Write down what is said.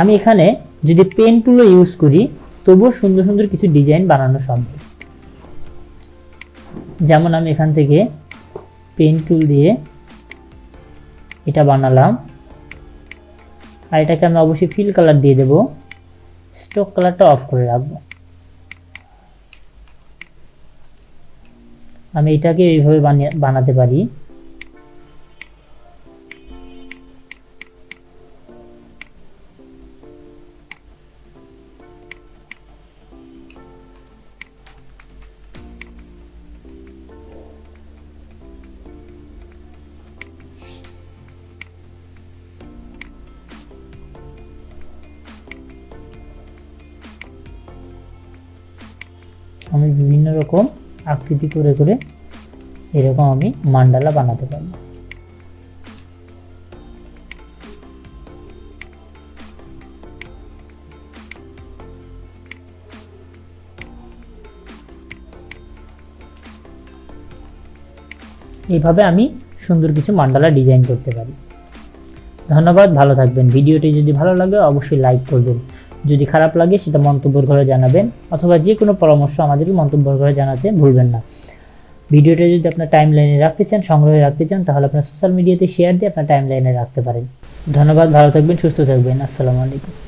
আমি এখানে যদি পেন টুলও ইউজ করি, তবুও সুন্দর সুন্দর কিছু ডিজাইন বানানো সম্ভব। যেমন আমি এখান থেকে পেন টুল দিয়ে এটা বানালাম। আর এটাকে আমি অবশ্যই ফিল কালার দিয়ে দেব। স্টক কালারটা অফ করে রাখব। আমি এটাকে এইভাবে বানিয়ে, বানাতে পারি। আমি বিভিন্ন রকম আকৃতি করে করে এরকম আমি মান্ডালা বানাতে পারব। এইভাবে আমি সুন্দর কিছু মান্ডালা ডিজাইন করতে পারি। ধন্যবাদ, ভালো থাকবেন। ভিডিওটি যদি ভালো লাগে, অবশ্যই লাইক করবেন। যদি খারাপ লাগে সেটা মন্তব্য ঘরে জানাবেন, অথবা যে কোনো পরামর্শ আমাদের মন্তব্য ঘরে জানাতে ভুলবেন না। ভিডিওটা যদি আপনার টাইম লাইনে রাখতে চান, সংগ্রহে রাখতে চান, তাহলে আপনার সোশ্যাল মিডিয়াতে শেয়ার দিয়ে আপনার টাইম লাইনে রাখতে পারেন। ধন্যবাদ, ভালো থাকবেন, সুস্থ থাকবেন। আসসালামু আলাইকুম।